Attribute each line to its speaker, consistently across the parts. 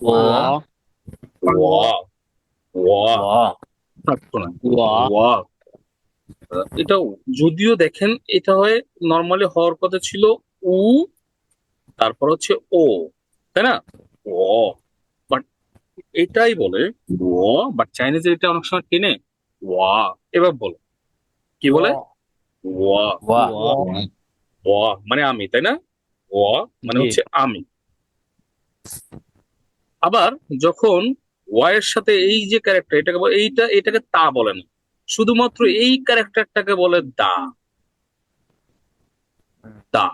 Speaker 1: 我
Speaker 2: ওয়া ওয়া
Speaker 1: 我
Speaker 2: থাকতো না
Speaker 1: ওয়া।
Speaker 2: ওয়া আহ, এটা যদিও দেখেন এটা হয় নর্মালি হওয়ার কথা ছিল উ তারপর হচ্ছে ও তাই না ও বাট এটাই বলে ও বাট চাইনিজ এটা অনেক সময় টেনে ওয়া এবার বলো কি বলে ওয়া
Speaker 1: 我
Speaker 2: ওয়া মানে আমি তাই না ওয়া মানে
Speaker 1: জি।
Speaker 2: হচ্ছে আমি আবার যখন ওয়া এর সাথে এই যে ক্যারেক্টার এটাকে বলে এইটা এটাকে তা বলে না। শুধুমাত্র এই ক্যারেক্টারটাকে বলে দা। দা।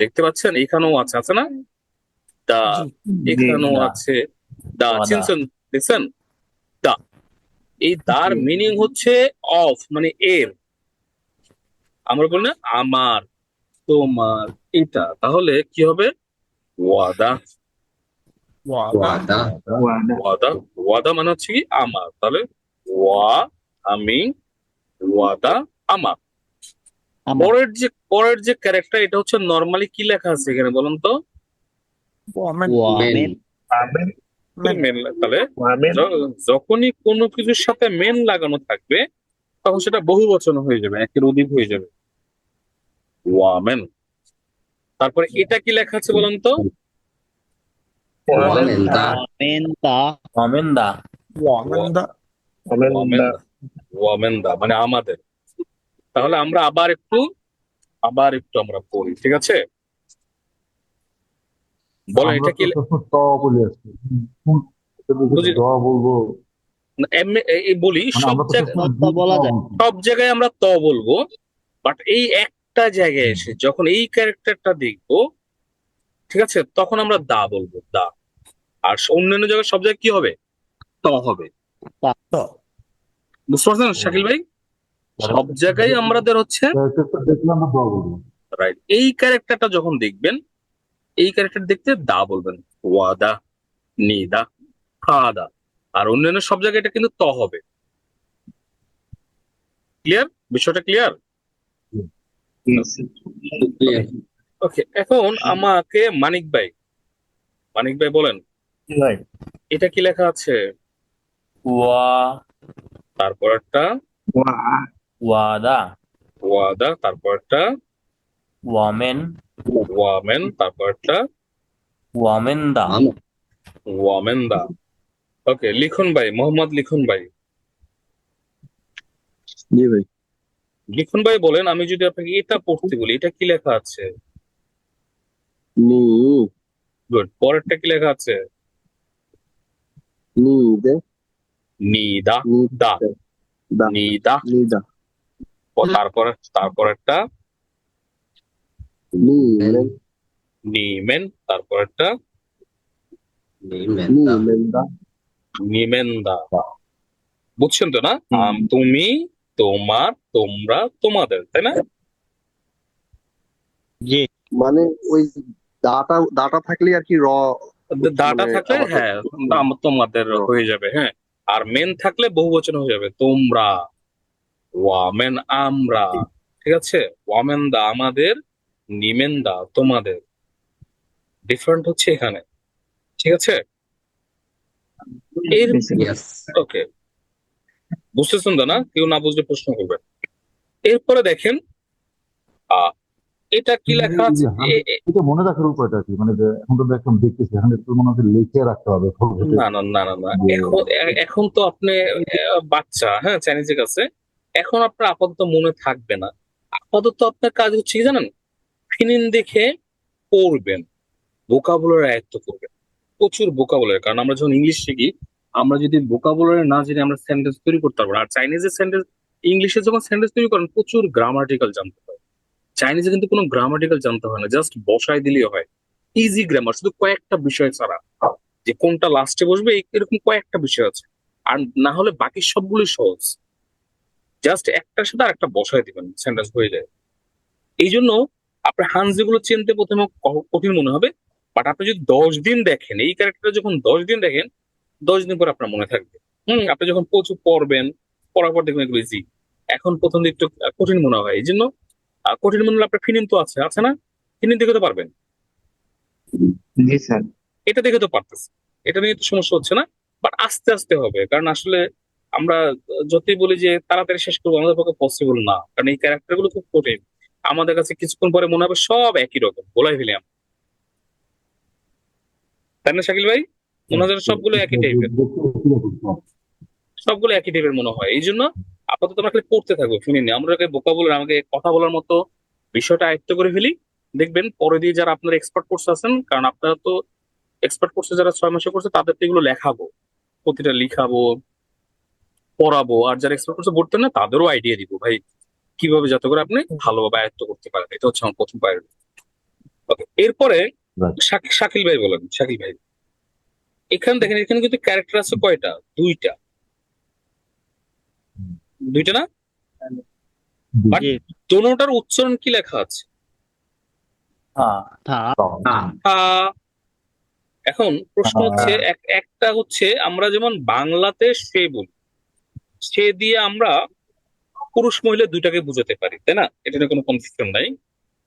Speaker 2: দেখতে পাচ্ছেন? এখানেও আছে আছে না? দা। এখানেও আছে। দা।
Speaker 1: দা।
Speaker 2: চিনছেন? দেখছেন? দা। এই দার মিনিং হচ্ছে অফ মানে এর। আমরা বলি না আমার তোমার এটা। তাহলে কি হবে? ওয়াদা।
Speaker 3: ওয়াদা।
Speaker 2: ওয়াদা। ওয়াদা। মানে হচ্ছে কি? আমার। তাহলে ওয়া আমি ওয়াদা আমার। পরের যে পরের যে ক্যারেক্টার এটা হচ্ছে নর্মালি কি লেখা আছে এখানে বলুন তো?
Speaker 3: মেন
Speaker 2: মেন তাহলে যখনই কোনো কিছুর সাথে মেন লাগানো থাকবে তখন সেটা বহু বচন হয়ে যাবে একের অধিক হয়ে যাবে। ওয়ামেন তারপরে এটা কি লেখা আছে বলুন তো?
Speaker 3: ওয়ামেন্তা
Speaker 1: Menta. Momenta.
Speaker 3: 我们的
Speaker 2: ওয়ামেন ওয়ামেন দা মানে আমাদের তাহলে আমরা আবার একটু আবার একটু আমরা পড়ি ঠিক আছে বলেন এটা কি লে-
Speaker 4: ত বলে আসছি কোন
Speaker 2: বুঝি-
Speaker 4: দ বলবো
Speaker 2: এম- এ- এই বলি
Speaker 4: মানে
Speaker 2: সব
Speaker 4: আমরা তো
Speaker 2: জায়গায়
Speaker 4: সবসময়
Speaker 1: ত বলা যায়।
Speaker 4: বলছি।
Speaker 2: সব জায়গায় আমরা ত বলবো বাট এই একটা জায়গায় এসে যখন এই ক্যারেক্টারটা দেখবো ঠিক আছে তখন আমরা দা বলবো দা আর অন্যান্য জায়গায় সব জায়গায় কি হবে? ত হবে।
Speaker 3: ত
Speaker 2: বুঝতে পারছেন? শাকিল ভাই? সব জায়গায় আমাদের হচ্ছে
Speaker 4: বলব
Speaker 2: রাইট এই ক্যারেক্টারটা যখন দেখবেন এই ক্যারেক্টার দেখতে দা বলবেন। ওয়াদা নিদা খাদা আর অন্যান্য সব জায়গায় এটা কিন্তু ত হবে। ক্লিয়ার বিষয়টা ক্লিয়ার ওকে এখন আমাকে মানিক ভাই মানিক ভাই বলেন। নাই এটা কি লেখা আছে?
Speaker 1: ওয়া।
Speaker 2: তারপর একটা
Speaker 1: ওয়া। ওয়াদা।
Speaker 2: ওয়াদা তারপর একটা
Speaker 1: ওয়ামেন।
Speaker 2: ওয়ামেন তারপর একটা
Speaker 1: ওয়ামেন্দা।
Speaker 2: ওয়ামেন্দা। ওকে লিখুন ভাই মোহাম্মদ লিখুন ভাই।
Speaker 5: জি ভাই।
Speaker 2: লিখুন ভাই বলেন আমি যদি আপনাকে এটা পড়তে বলি এটা কি লেখা আছে?
Speaker 5: নি।
Speaker 2: গুড পরেরটা কি লেখা আছে?
Speaker 5: নি দে
Speaker 2: নিদা
Speaker 5: নি
Speaker 2: দা
Speaker 5: দা
Speaker 2: নিদা
Speaker 5: নি দা
Speaker 2: তারপর তারপর একটা
Speaker 5: মেন
Speaker 2: নিমেন তারপর একটা
Speaker 5: নি
Speaker 3: নিমেন্তা
Speaker 5: মেন দা
Speaker 2: নিমেন্দা বুঝছেন তো না? আম, তুমি তোমার তোমরা তোমাদের তাই না?
Speaker 5: মানে ওই দাটা দাটা থাকলে আর কি র
Speaker 2: দাটা
Speaker 5: মানে
Speaker 2: থাকলে
Speaker 5: আমাদের-
Speaker 2: হ্যাঁ তোমাদের হয়ে যাবে হ্যাঁ। আর মেন থাকলে বহুবচন হয়ে যাবে তোমরা ওয়ামেন আমরা ঠিক আছে? ওয়ামেন দা আমাদের নিমেন দা তোমাদের। ডিফারেন্ট হচ্ছে এখানে ঠিক আছে? ওকে বুঝতেছেন না? কেউ না বুঝলে প্রশ্ন করবেন এরপরে দেখেন আহ, এটা কি লেখা আছে?
Speaker 4: এটা মনে রাখার উপায়টা কি মানে এখন তো দেখলাম দেখতেছি এখানে একটু মনে হচ্ছে লিখে রাখতে হবে
Speaker 2: না না না না এখন এখন তো আপনি বাচ্চা হ্যাঁ চাইনিজের কাছে এখন আপনার আপাতত মনে থাকবে না। আপাতত আপনার কাজ হচ্ছে কি জানেন? ফিনিন দেখে পড়বেন ভোকাবুলারি আয়ত্ত করবেন। প্রচুর ভোকাবুলারি কারণ আমরা যখন ইংলিশ শিখি আমরা যদি ভোকাবুলারি না জেনে আমরা সেন্টেন্স তৈরি করতে পারব আর চাইনিজের সেন্টেন্স ইংলিশে যখন সেন্টেন্স তৈরি করেন প্রচুর গ্রামাটিক্যাল জানতে হয়। চাইনিজে কিন্তু কোনো গ্রামাটিক্যাল জানতে হয় না জাস্ট বসায় দিলেই হয়। ইজি গ্রামার শুধু কয়েকটা বিষয় ছাড়া। যে কোনটা লাস্টে বসবে এরকম কয়েকটা বিষয় আছে। আর না হলে বাকি সবগুলোই সহজ। জাস্ট একটার সাথে আরেকটা বসায় দিবেন সেন্টেন্স হয়ে যায়। এই জন্য আপনার হান্স যেগুলো চিনতে প্রথমে কঠিন মনে হবে বাট আপনি যদি দশ দিন দেখেন, এই ক্যারেক্টার যখন দশ দিন দেখেন, দশ দিন পর আপনার মনে থাকবে। হম, আপনি যখন প্রচুর পড়বেন, পড়ার পর দেখবেন ইজি এখন প্রথম দিকটা কঠিন মনে হয়, এই জন্য কঠিন মনে আপনার ফিনিন তো আছে আছে না? ফিনিন দেখে তো পারবেন।
Speaker 6: জি স্যার।
Speaker 2: এটা দেখে তো পারতেছে। এটা নিয়ে তো সমস্যা হচ্ছে না বাট আস্তে আস্তে হবে কারণ আসলে আমরা যতই বলি যে তাড়াতাড়ি শেষ করব আমাদের পক্ষে পসিবল না কারণ এই ক্যারেক্টারগুলো খুব কঠিন। আমাদের কাছে কিছুক্ষণ পরে মনে হবে সব একই রকম বলাই ফেলি আমরা। তাই না শাকিল ভাই? মনে হয় সবগুলো একই টাইপের সবগুলো একই টাইপের মনে হয়। এই জন্য আপাতত আমরা খালি পড়তে থাকব শুনি নি আমরা বোকা বলে আমাকে কথা বলার মতো বিষয়টা আয়ত্ত করে ফেলি। দেখবেন পরে দিয়ে যারা আপনারা এক্সপার্ট কোর্স আছেন কারণ আপনারা তো এক্সপার্ট কোর্সে যারা ছয় মাসে করছে তাদের তো এগুলো লেখাবো প্রতিটা লিখাবো পড়াবো। আর যারা এক্সপার্ট কোর্সে পড়তেন না তাদেরও আইডিয়া দিব ভাই। কীভাবে যাতে করে আপনি ভালোভাবে আয়ত্ত করতে পারেন। এটা হচ্ছে আমার প্রথম ওকে এরপরে শাকিল ভাই বলেন শাকিল ভাই। এখানে দেখেন এখানে কিন্তু ক্যারেক্টার আছে কয়টা? দুইটা। দুইটা না? দোনোটার উচ্চারণ কি লেখা আছে?
Speaker 1: হ্যাঁ
Speaker 2: এখন প্রশ্ন। হচ্ছে একটা হচ্ছে আমরা যেমন বাংলাতে সে বলি সে দিয়ে আমরা পুরুষ মহিলা দুইটাকে বুঝাতে পারি তাই না? এটা নিয়ে কোনো কনফিউশন নাই।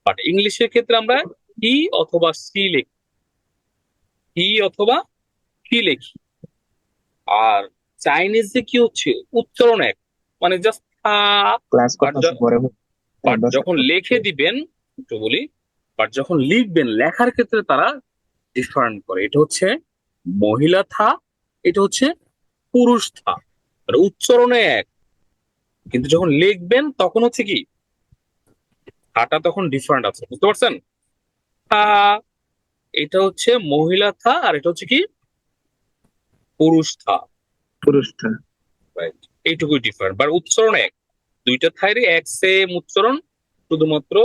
Speaker 2: বাট ইংলিশের ক্ষেত্রে আমরা হি অথবা সি লিখি। হি অথবা কি লিখি। আর চাইনিজে কি হচ্ছে? উচ্চারণ এক। মানে জাস্ট
Speaker 5: ক্লাস
Speaker 2: But যখন লিখে দিবেন একটু বলি বাট যখন লিখবেন লেখার ক্ষেত্রে তারা ডিফারেন্ট করে। এটা হচ্ছে মহিলা থা এটা হচ্ছে পুরুষ থা। মানে উচ্চারণে এক। কিন্তু যখন লিখবেন তখন হচ্ছে কি? থাটা তখন ডিফারেন্ট আছে বুঝতে পারছেন? থা এটা হচ্ছে মহিলা থা আর এটা হচ্ছে কি? পুরুষ থা।
Speaker 5: পুরুষ থা।
Speaker 2: রাইট এইটুকুই ডিফারেন্ট বাট উচ্চারণ এক। দুইটা থাইরে এক সেম উচ্চারণ শুধুমাত্র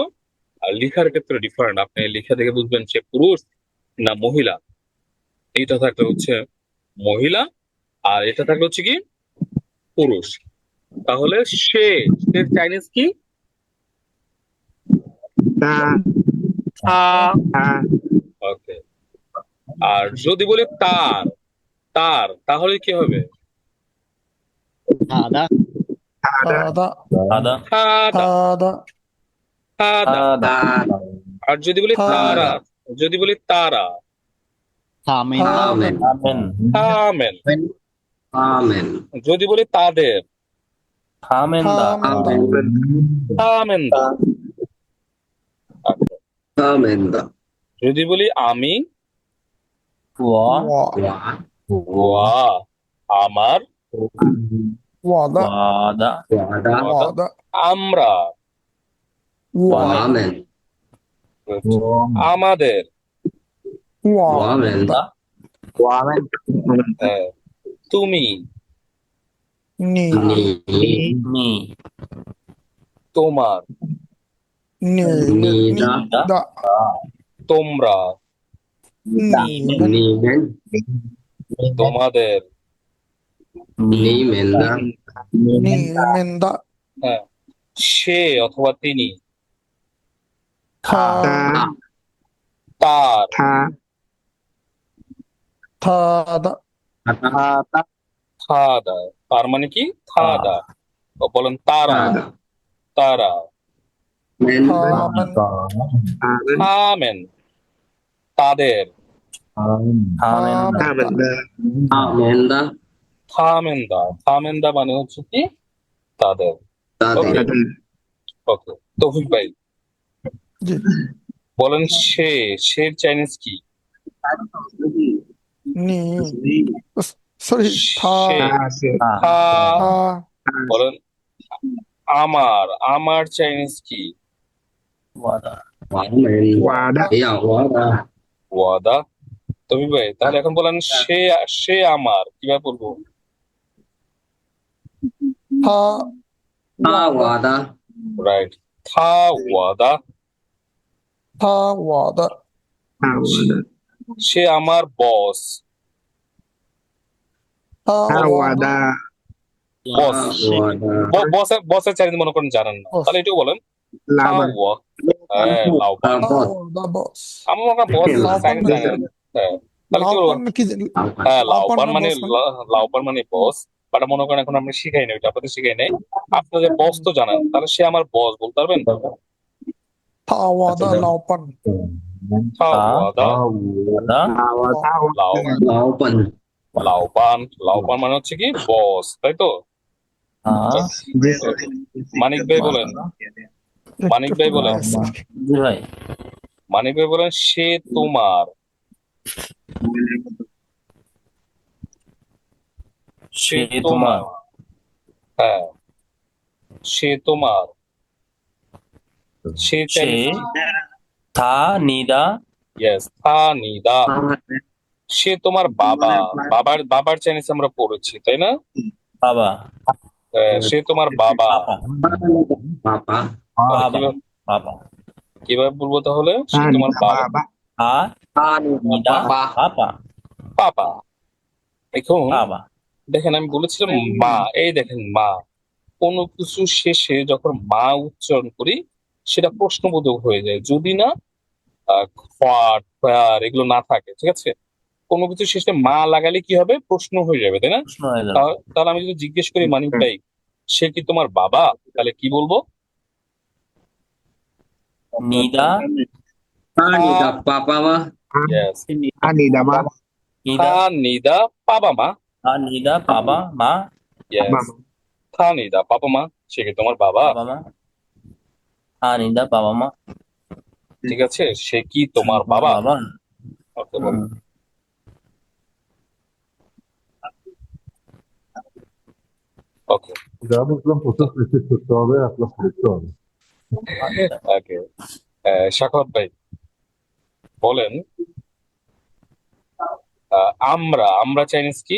Speaker 2: আর লেখার ক্ষেত্রে ডিফারেন্ট আপনি লেখা দেখে বুঝবেন সে পুরুষ না মহিলা। এইটা থাকলে হচ্ছে মহিলা আর এটা থাকলে হচ্ছে কি পুরুষ। তাহলে সে এর চাইনিজ কি? ওকে আর যদি বলি তার তার তাহলে কি হবে?
Speaker 1: আদা
Speaker 2: হাদা
Speaker 3: থাদা
Speaker 2: হাদা
Speaker 1: আদা
Speaker 2: আর যদি বলি তারা যদি বলি তারা
Speaker 3: থামিন
Speaker 1: আমেন
Speaker 2: থামেন
Speaker 6: Amen.
Speaker 2: যদি বলি তাদের
Speaker 1: থামেন্দা
Speaker 2: থামেন্দা
Speaker 6: Amen.
Speaker 2: যদি বলি আমি
Speaker 1: ওয়া
Speaker 2: ওয়া আমার
Speaker 3: ওয়াদা
Speaker 1: ওয়াদা
Speaker 6: Wada.
Speaker 3: ওয়াদা
Speaker 2: আমরা
Speaker 6: Amen.
Speaker 2: আমাদের
Speaker 6: Amen.
Speaker 2: হ্যাঁ, তুমি
Speaker 3: নি
Speaker 1: নি
Speaker 2: তোমার
Speaker 3: নি
Speaker 6: Ni.
Speaker 3: দা
Speaker 2: তোমরা তোমাদের
Speaker 3: নি মেন্দা।
Speaker 2: হ্যাঁ সে অথবা তিনি। তার।
Speaker 3: থাদা।
Speaker 2: থাদা তার মানে কি? থাদা বলেন তারা। তারা। তাদের.
Speaker 1: থামেন্দা
Speaker 2: থামেন্দা মানে হচ্ছে কি? তাদের। ওকে তৌফিক ভাই। বলেন সে সে চাইনিজ কি?
Speaker 3: সরি থা।
Speaker 2: বলেন আমার আমার চাইনিজ কি?
Speaker 1: ওয়াদা।
Speaker 2: তৌফিক ভাই তাহলে এখন বলেন সে সে আমার কীভাবে বলব?
Speaker 3: থা
Speaker 6: Ta wada.
Speaker 2: রাইট থা ওয়াদা
Speaker 3: থা ওয়াদা
Speaker 2: সে আমার বস
Speaker 3: থা ওয়াদা
Speaker 2: Boss.
Speaker 6: Wada.
Speaker 2: বসের মনে করেন জানেন না
Speaker 3: Boss.
Speaker 2: তাহলে এটাও বলেন ওয়া হ্যাঁ
Speaker 3: বস
Speaker 2: আমার মনে হয় বস
Speaker 3: লাউপান মানে-
Speaker 2: জানেন হ্যাঁ তাহলে কি বলব
Speaker 3: লাউপান কি জানি
Speaker 2: হ্যাঁ
Speaker 3: লাউপান
Speaker 2: লাউপান
Speaker 3: না
Speaker 2: মানে
Speaker 3: boss মানে?
Speaker 2: লা- লাউপান মানে বস বাট মনে করেন এখন আমরা শিখাই না ওইটা আপনাদের শিখাই নাই। আপনি যে বস তো জানেন তাহলে সে আমার বস বলতে পারবেন?
Speaker 3: লাউপান
Speaker 2: লাউপান লাউপান লাউপান মানে হচ্ছে কি বস তাই তো? মানিক ভাই বলেন। মানিক ভাই বলেন। মানিক ভাই বলেন সে তোমার। সে তোমার
Speaker 1: তোমার
Speaker 2: হ্যাঁ সে তোমার সে
Speaker 1: থা নিদা।
Speaker 2: ইয়েস থা নিদা। সে তোমার বাবা। বাবার বাবার চাইনিজ আমরা পড়েছি তাই না?
Speaker 1: বাবা।
Speaker 2: আহ, সে তোমার বাবা।
Speaker 1: বাবা।
Speaker 2: কিভাবে- বলব তাহলে? সে তোমার বাবা।
Speaker 1: পাপা
Speaker 2: এখন
Speaker 1: বাবা।
Speaker 2: দেখেন আমি বলেছিলাম মা এই দেখেন মা। কোনো কিছু শেষে যখন মা উচ্চারণ করি সেটা প্রশ্নবোধক হয়ে যায়। যদি না আহ, খোয়াট খোয়ার এগুলো না থাকে ঠিক আছে? কোনো কিছু শেষে মা লাগালে কি হবে? প্রশ্ন হয়ে যাবে তাই না? তাহলে আমি যদি জিজ্ঞেস করি মানিক ভাই সে কি তোমার বাবা? তাহলে কি বলব?
Speaker 1: নিদা নিদা
Speaker 2: নিদা বাবা মা।
Speaker 1: নিদা বাবা মা?
Speaker 2: ইয়েস থা নিদা বাবা মা? সে কি তোমার বাবা?
Speaker 1: বাবা মা। নিদা বাবা মা।
Speaker 2: ঠিক আছে সে কি তোমার বাবা?
Speaker 1: বাবা?
Speaker 2: ওকে, বলো।
Speaker 1: হুম।
Speaker 2: ওকে।
Speaker 4: যা বুঝলাম প্রসেস রিসিভ করতে হবে আপনার করতে হবে।
Speaker 2: ওকে। আহ, সাখাওয়াত ভাই বলেন আহ, আমরা আমরা চাইনিজ কি?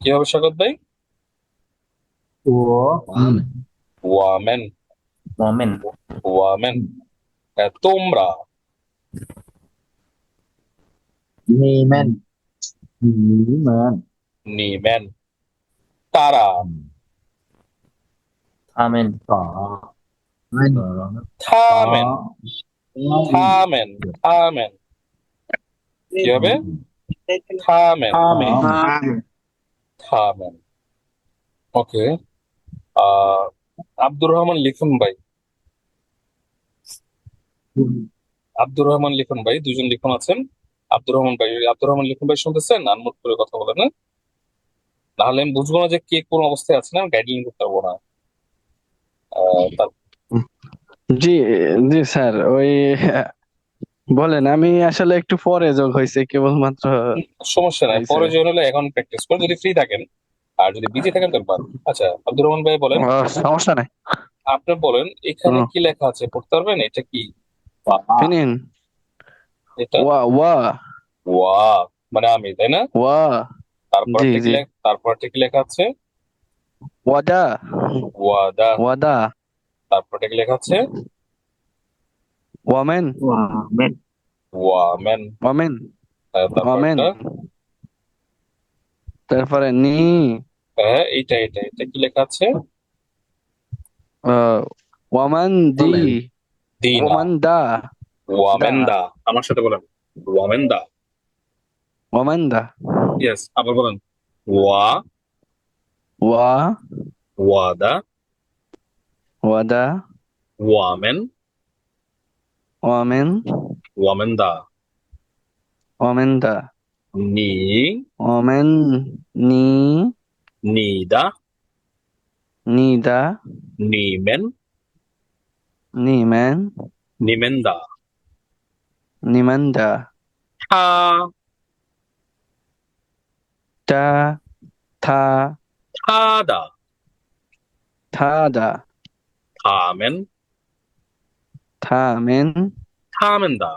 Speaker 2: কি হবে সাখাওয়াত ভাই
Speaker 6: Amen
Speaker 2: ওয়ামেন
Speaker 1: মোমেন
Speaker 2: ওয়ামেন আহ, তোমরা
Speaker 4: ম্যান
Speaker 2: নিমেন তারা
Speaker 1: আমেন
Speaker 2: থামেন থামেন থামেন কি হবে থামেন থামেন ওকে আহ আব্দুর রহমান লিখুন ভাই আব্দুর রহমান লিখুন ভাই দুজন লিখুন আছেন। আব্দুর রহমান ভাই আব্দুর রহমান লিখুন ভাই শুনতেছেন? আনমোট করে কথা বলেন না নাহলে আমি বুঝব না যে কে কোন অবস্থায় আছেন আমি গাইডলাইন করতে পারব না।
Speaker 7: জি জি স্যার ওই বলেন আমি আসলে একটু পরে যোগ হয়েছে কেবলমাত্র
Speaker 2: সমস্যা নাই পরে
Speaker 7: স্যার।
Speaker 2: যে হলে এখন প্র্যাকটিস করে। যদি ফ্রি থাকেন আর যদি বিজি থাকেন তাহলে বাদ। আচ্ছা আব্দুর রহমান ভাই বলেন
Speaker 7: সমস্যা নাই।
Speaker 2: আপনি বলেন এখানে কি লেখা আছে পড়তে পারবেন? এটা কি?
Speaker 7: ফিনিন।
Speaker 2: এটা?
Speaker 7: ওয়া ওয়া।
Speaker 2: ওয়া মানে আমি তাই না?
Speaker 7: ওয়া।
Speaker 2: তারপর। লেখ- তারপর ঠিক লেখা আছে?
Speaker 7: ওয়াদা।
Speaker 2: ওয়াদা।
Speaker 7: ওয়াদা।
Speaker 2: তারপর ঠিক লেখা আছে?
Speaker 7: ওয়ামেন
Speaker 2: ওয়ামেন
Speaker 7: ওয়ামেন
Speaker 2: হ্যাঁ,
Speaker 7: ওয়ামেন
Speaker 2: তারপরটা
Speaker 7: তারপরে নি
Speaker 2: হ্যাঁ এইটা এটা এটা কি লেখা আছে?
Speaker 7: আহ, ওয়ামান দি
Speaker 2: দিনা
Speaker 7: ওয়ামান দা
Speaker 2: ওয়ামেন্দা আমার সাথে বলেন। ওয়ামেন্দা
Speaker 7: ওয়ামান দা
Speaker 2: ইয়েস আবার বলেন। ওয়া
Speaker 7: ওয়া
Speaker 2: ওয়াদা
Speaker 7: ওয়াদা
Speaker 2: ওয়ামেন
Speaker 7: ওয়ামেন
Speaker 2: ওয়ামেন্দা
Speaker 7: ওয়ামেন দা
Speaker 2: নি
Speaker 7: ওয়ামেন নি
Speaker 2: নিদা
Speaker 7: নিদা
Speaker 2: নিমেন
Speaker 7: নিমেন
Speaker 2: নিমেন্দা
Speaker 7: নিমন্দা
Speaker 2: থা
Speaker 7: টা থা
Speaker 2: থাদা
Speaker 7: থাদা
Speaker 2: থামেন।
Speaker 7: থামেন
Speaker 2: থামেন্দা।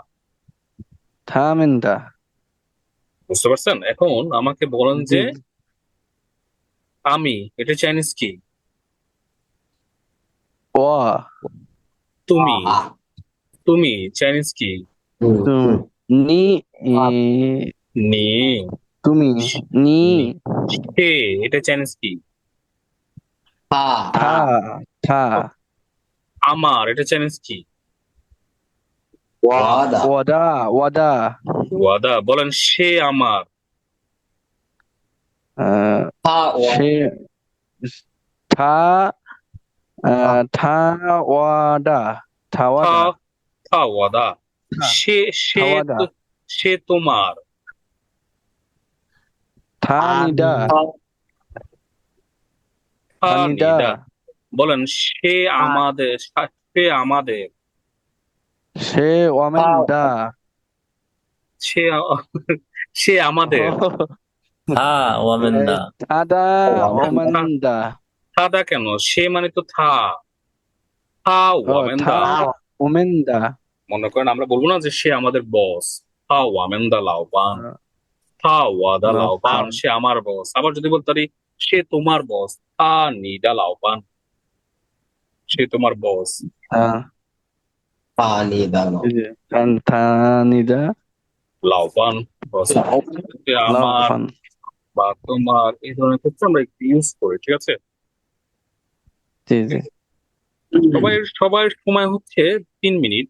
Speaker 7: থামেন্দা।
Speaker 2: বুঝতে পারছেন? এখন আমাকে বলেন যে আমি এটা চাইনিজ কি?
Speaker 7: ওয়া
Speaker 2: তুমি। তুমি চাইনিজ কি?
Speaker 7: তুমি। নি ই,
Speaker 2: নি।
Speaker 7: তুমি। নি।
Speaker 2: হে এটা চাইনিজ কি?
Speaker 7: থা থা
Speaker 2: আমার এটা চাইনিজ কি?
Speaker 6: Wada.
Speaker 7: ওয়াদা ওয়াদা
Speaker 2: ওয়াদা বলেন সে আমার।
Speaker 7: আহ, সে থা আহ, ঠা ওয়াদা
Speaker 2: থা থা ওয়াদা।
Speaker 7: হ্যাঁ।
Speaker 2: সে সে সে তোমার।
Speaker 7: ঠা নিদা।
Speaker 2: থা
Speaker 7: নিদা।
Speaker 2: নিদা। বলেন সে আমাদের সে আমাদের।
Speaker 7: সে ওয়ামেন্দা
Speaker 2: সে সে আমাদের।
Speaker 1: থা ওয়ামেন্দা
Speaker 7: আদা ওয়ামেন্দা
Speaker 2: থাদা কেন? সে মানে তো থা। থা
Speaker 7: ও,
Speaker 2: ওয়ামেন্দা
Speaker 7: থা ওমেন্দা
Speaker 2: মনে করেন আমরা বলব না যে সে আমাদের বস। থা ওয়ামেন্দা লাউপান
Speaker 7: হ্যাঁ।
Speaker 2: থা ওয়াদা।
Speaker 7: লাউপান
Speaker 2: সে আমার বস। আবার যদি বলতে পারি সে তোমার বস। থা নিদা লাউপান সে তোমার বস।
Speaker 7: হ্যাঁ।
Speaker 2: আমার বা তোমার এই ধরনের ক্ষেত্রে আমরা একটু ইউজ করি ঠিক আছে
Speaker 7: জি জি
Speaker 2: সবাই সবার সময় হচ্ছে তিন মিনিট